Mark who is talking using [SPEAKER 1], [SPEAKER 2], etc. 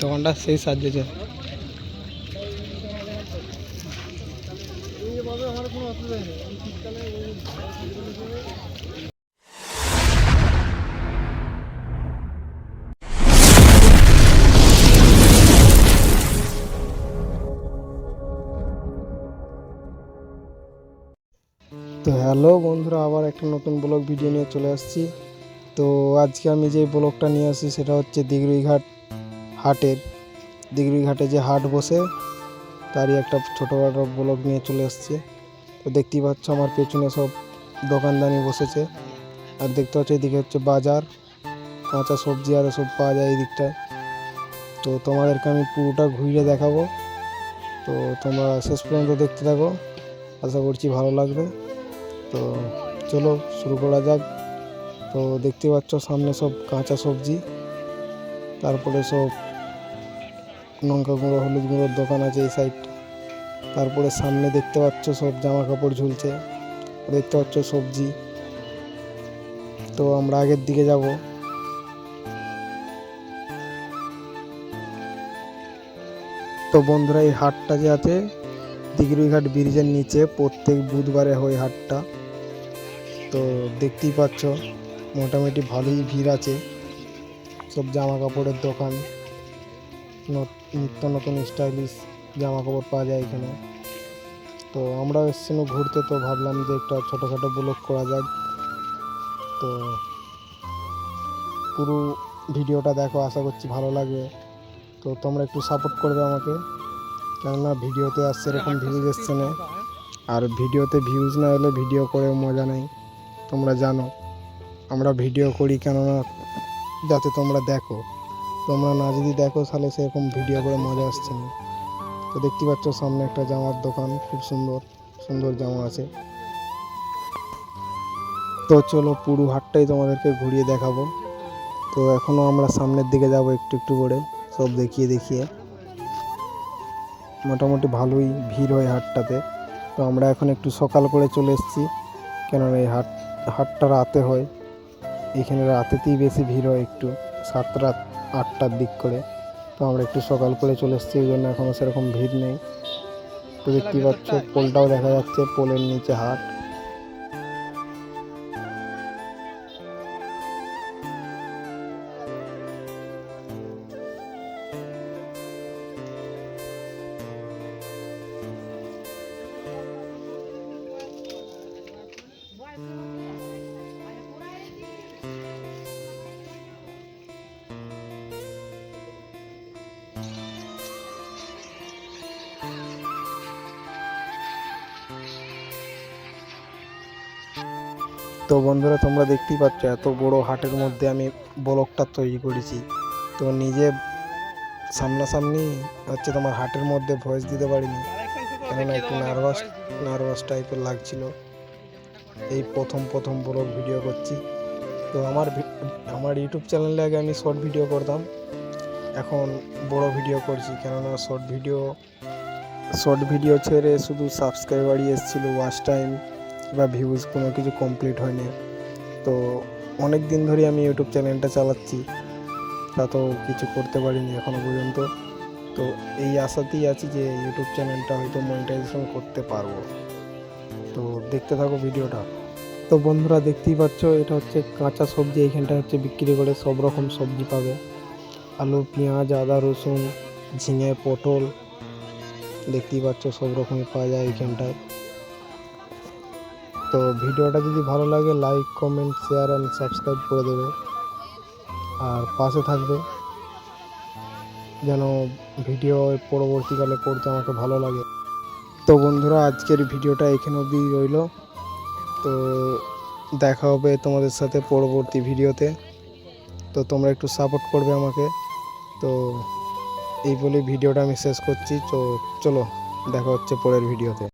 [SPEAKER 1] দোকানটা সেই সাজিয়েছে তো হ্যালো বন্ধুরা আবার একটা নতুন ব্লগ ভিডিও নিয়ে চলে আসছি। তো আজকে আমি যে ব্লগটা নিয়ে আসি সেটা হচ্ছে দিগড়িঘাট হাটের। দিগড়িঘাটে যে হাট বসে, তারই একটা ছোটোখাটো ব্লগ নিয়ে চলে আসছে। তো দেখতেই পাচ্ছ আমার পেছনে সব দোকানদানি বসেছে। আর দেখতে পাচ্ছ এদিকে হচ্ছে বাজার, কাঁচা সবজি আর সব পাওয়া যায় এই দিকটায় তো তোমাদেরকে আমি পুরোটা ঘুরিয়ে দেখাবো। তো তোমরা শেষ পর্যন্ত দেখতে থাকো। আশা করছি ভালো লাগবে। তো চলো শুরু করা যাক। তো দেখতে পাচ্ছ সামনে সব কাঁচা সবজি। তারপরে সব লঙ্কা গুঁড়ো, হলুদ গুঁড়োর দোকান আছে এই সাইডটা তারপরে সামনে দেখতে পাচ্ছ সব জামা কাপড় ঝুলছে। দেখতে পাচ্ছ সবজি। তো আমরা আগের দিকে যাব। তো বন্ধুরা, এই হাটটা যে আছে দিগরুইঘাট ব্রিজের নিচে প্রত্যেক বুধবারে হয় হাটটা। তো দেখতেই পাচ্ছ। মোটামুটি ভালোই ভিড় আছে। সব জামা কাপড়ের দোকান, নত- নিত্য নতুন স্টাইলিশ জামা কাপড় পাওয়া যায় এখানে। তো আমরা এসেছিলাম ঘুরতে, তো ভাবলাম যে একটা ছোটোখাটো ব্লগ করা যাক। তো পুরো ভিডিওটা দেখো, আশা করছি ভালো লাগবে। তো তোমরা একটু সাপোর্ট করবে আমাকে। কেননা ভিডিওতে আর সেরকম ভিউজ এসছে না। আর ভিডিওতে ভিউজ না হলে ভিডিও করে মজা নেই। তোমরা জানো। আমরা ভিডিও করি কেননা যাতে তোমরা দেখো। তোমরা না যদি দেখো, তাহলে সেরকম ভিডিও করে মজা আসছে না। তো দেখতে পাচ্ছ সামনে একটা জামার দোকান, খুব সুন্দর সুন্দর জামা আছে। তো চলো পুরো হাটটাই তোমাদেরকে ঘুরিয়ে দেখাবো। তো এখনও আমরা সামনের দিকে যাব একটু একটু করে, সব দেখিয়ে দেখিয়ে। মোটামুটি ভালোই ভিড় হয় হাটটাতে। তো আমরা এখন একটু সকাল করে চলে এসেছি, কেননা এই হাট, হাটটা রাতে হয়। এখানে রাতেতেই বেশি ভিড় হয় একটু সাত রাত আটটার দিক করে। তো আমরা একটু সকাল করে চলে এসেছি, ওই জন্য এখনও সেরকম ভিড় নেই। তো দেখতেই পাচ্ছ, পোলটাও দেখা যাচ্ছে, পোলের নিচে হাট। তো বন্ধুরা, তোমরা দেখতেই পাচ্ছ এত বড় হাটের মধ্যে আমি ব্লগটা তৈরি করেছি। তো নিজে সামনাসামনি হচ্ছে তোমার হাটের মধ্যে ভয়েস দিতে পারিনি। কেননা একটু নার্ভাস নার্ভাস টাইপের লাগছিল। এই প্রথম প্রথম ব্লগ ভিডিও করছি। তো আমার আমার ইউটিউব চ্যানেলে আগে আমি শর্ট ভিডিও করতাম। এখন বড় ভিডিও করছি, কেননা শর্ট ভিডিও শর্ট ভিডিও ছেড়ে শুধু সাবস্ক্রাইবারই এসেছিল ওয়াচ টাইম বা ভিউজ কোনো কিছু কমপ্লিট হয়নি। তো অনেক দিন ধরে আমি ইউটিউব চ্যানেলটা চালাচ্ছি। তা তো কিছু করতে পারিনি এখনও পর্যন্ত। তো এই আশাতেই আছি যে ইউটিউব চ্যানেলটা হয়তো মনিটাইজেশন করতে পারব। তো দেখতে থাকো ভিডিওটা। তো বন্ধুরা দেখতেই পাচ্ছ, এটা হচ্ছে কাঁচা সবজি এইখানটা হচ্ছে বিক্রি করে সব রকম সবজি পাবে। আলু, পেঁয়াজ, আদা, রসুন, ঝিঙে, পটল, দেখতেই পাচ্ছ সব রকমই পাওয়া যায় এইখানটায়। তো ভিডিওটা যদি ভালো লাগে like comment share and subscribe করে দেবে। আর পাশে থাকবে, যেন ভিডিও পরবর্তীকালে করতে আমাকে ভালো লাগে। তো বন্ধুরা, আজকের ভিডিওটা এখানে অবধি রইল। তো দেখা হবে তোমাদের সাথে পরবর্তী ভিডিওতে। তো তোমরা একটু সাপোর্ট করবে আমাকে। তো এই বলে ভিডিওটা আমি শেষ করছি। তো চলো, দেখা হচ্ছে পরের ভিডিওতে।